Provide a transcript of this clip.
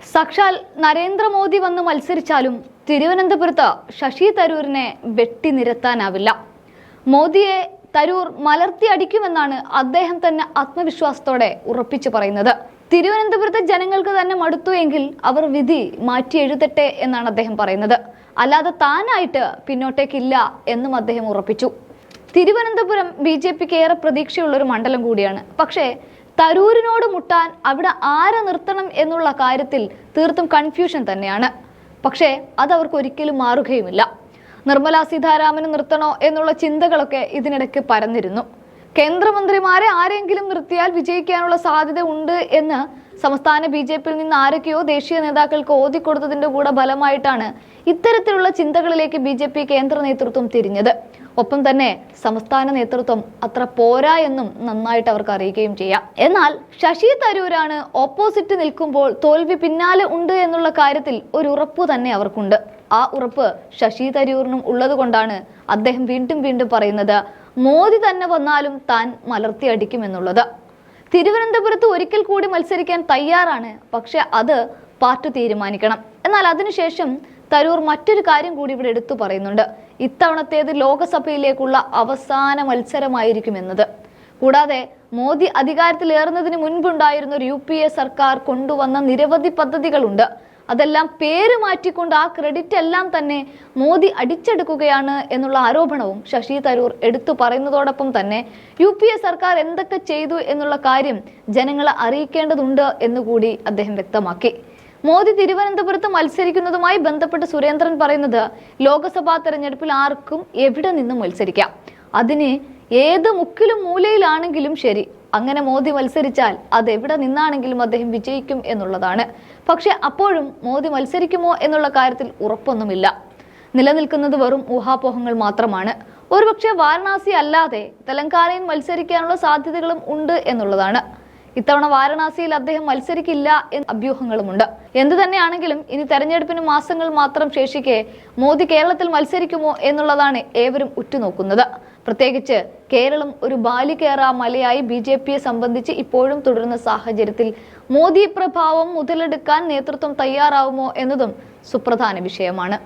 സാക്ഷാൽ നരേന്ദ്രമോദി വന്ന് മത്സരിച്ചാലും തിരുവനന്തപുരത്ത് ശശി തരൂരിനെ വെട്ടിനിരത്താനാവില്ല മോദിയെ തരൂർ മലർത്തി അടിക്കുമെന്നാണ് അദ്ദേഹം തന്നെ ആത്മവിശ്വാസത്തോടെ ഉറപ്പിച്ചു പറയുന്നത്. തിരുവനന്തപുരത്തെ ജനങ്ങൾക്ക് തന്നെ മടുത്തു എങ്കിൽ അവർ വിധി മാറ്റി എഴുതട്ടെ എന്നാണ് അദ്ദേഹം പറയുന്നത്. അല്ലാതെ താനായിട്ട് പിന്നോട്ടേക്കില്ല എന്നും അദ്ദേഹം ഉറപ്പിച്ചു. തിരുവനന്തപുരം ബി ജെ പിക്ക് ഏറെ പ്രതീക്ഷയുള്ള ഒരു മണ്ഡലം കൂടിയാണ്. പക്ഷേ തരൂരിനോട് മുട്ടാൻ അവിടെ ആരെ നിർത്തണം എന്നുള്ള കാര്യത്തിൽ തീർത്തും കൺഫ്യൂഷൻ തന്നെയാണ്. പക്ഷേ അത് അവർക്ക് ഒരിക്കലും മാറുകയുമില്ല. നിർമ്മല സീതാരാമന് നിർത്തണോ എന്നുള്ള ചിന്തകളൊക്കെ ഇതിനിടയ്ക്ക് പരന്നിരുന്നു. കേന്ദ്രമന്ത്രിമാരെ ആരെങ്കിലും നിർത്തിയാൽ വിജയിക്കാനുള്ള സാധ്യത ഉണ്ട് എന്ന് സംസ്ഥാന ബി ജെ പിയിൽ നിന്ന് ആരൊക്കെയോ ദേശീയ നേതാക്കൾക്ക് ഓതിക്കൊടുത്തതിന്റെ കൂടെ ഫലമായിട്ടാണ് ഇത്തരത്തിലുള്ള ചിന്തകളിലേക്ക് ബി കേന്ദ്ര നേതൃത്വം തിരിഞ്ഞത്. ഒപ്പം തന്നെ സംസ്ഥാന നേതൃത്വം അത്ര പോരാ എന്നും നന്നായിട്ട് അവർക്ക് അറിയുകയും ചെയ്യാം. എന്നാൽ ശശി തരൂരാണ് ഓപ്പോസിറ്റ് നിൽക്കുമ്പോൾ തോൽവി പിന്നാലെ ഉണ്ട് എന്നുള്ള കാര്യത്തിൽ ഒരു ഉറപ്പ് തന്നെ അവർക്കുണ്ട്. ആ ഉറപ്പ് ശശി തരൂരിനും ഉള്ളതുകൊണ്ടാണ് അദ്ദേഹം വീണ്ടും വീണ്ടും പറയുന്നത് മോദി തന്നെ വന്നാലും താൻ മലർത്തി അടിക്കുമെന്നുള്ളത് തിരുവനന്തപുരത്ത് ഒരിക്കൽ കൂടി മത്സരിക്കാൻ തയ്യാറാണ്. പക്ഷെ അത് പാർട്ടി തീരുമാനിക്കണം. എന്നാൽ അതിനുശേഷം തരൂർ മറ്റൊരു കാര്യം കൂടി ഇവിടെ എടുത്തു പറയുന്നുണ്ട്. ഇത്തവണത്തേത് ലോകസഭയിലേക്കുള്ള അവസാന മത്സരമായിരിക്കും എന്നത് കൂടാതെ മോദി അധികാരത്തിലേറുന്നതിന് മുൻപുണ്ടായിരുന്ന ഒരു യു പി എ സർക്കാർ കൊണ്ടുവന്ന നിരവധി പദ്ധതികളുണ്ട്. അതെല്ലാം പേര് മാറ്റിക്കൊണ്ട് ആ ക്രെഡിറ്റ് എല്ലാം തന്നെ മോദി അടിച്ചെടുക്കുകയാണ് എന്നുള്ള ആരോപണവും ശശി തരൂർ എടുത്തു പറയുന്നതോടൊപ്പം തന്നെ യു പി എ സർക്കാർ എന്തൊക്കെ ചെയ്തു എന്നുള്ള കാര്യം ജനങ്ങളെ അറിയിക്കേണ്ടതുണ്ട് എന്നുകൂടി അദ്ദേഹം വ്യക്തമാക്കി. മോദി തിരുവനന്തപുരത്ത് മത്സരിക്കുന്നതുമായി ബന്ധപ്പെട്ട് സുരേന്ദ്രൻ പറയുന്നത് ലോക്സഭാ തെരഞ്ഞെടുപ്പിൽ ആർക്കും എവിടെ നിന്നും മത്സരിക്കാം. അതിന് ഏത് മുക്കിലും മൂലയിലാണെങ്കിലും ശരി അങ്ങനെ മോദി മത്സരിച്ചാൽ അത് എവിടെ നിന്നാണെങ്കിലും അദ്ദേഹം വിജയിക്കും എന്നുള്ളതാണ്. പക്ഷെ അപ്പോഴും മോദി മത്സരിക്കുമോ എന്നുള്ള കാര്യത്തിൽ ഉറപ്പൊന്നുമില്ല. നിലനിൽക്കുന്നത് വെറും ഊഹാപോഹങ്ങൾ മാത്രമാണ്. ഒരുപക്ഷെ വാരണാസി അല്ലാതെ തെലങ്കാനയിൽ മത്സരിക്കാനുള്ള സാധ്യതകളും ഉണ്ട് എന്നുള്ളതാണ്. ഇത്തവണ വാരണാസിയിൽ അദ്ദേഹം മത്സരിക്കില്ല എന്ന അഭ്യൂഹങ്ങളുമുണ്ട്. എന്തു തന്നെയാണെങ്കിലും ഇനി തെരഞ്ഞെടുപ്പിന് മാസങ്ങൾ മാത്രം ശേഷിക്കെ മോദി കേരളത്തിൽ മത്സരിക്കുമോ എന്നുള്ളതാണ് ഏവരും ഉറ്റുനോക്കുന്നത്. പ്രത്യേകിച്ച് കേരളം ഒരു ബാലികേറ മലയായി ബി ജെ പിയെ സംബന്ധിച്ച് ഇപ്പോഴും തുടരുന്ന സാഹചര്യത്തിൽ മോദി പ്രഭാവം മുതലെടുക്കാൻ നേതൃത്വം തയ്യാറാവുമോ എന്നതും സുപ്രധാന വിഷയമാണ്.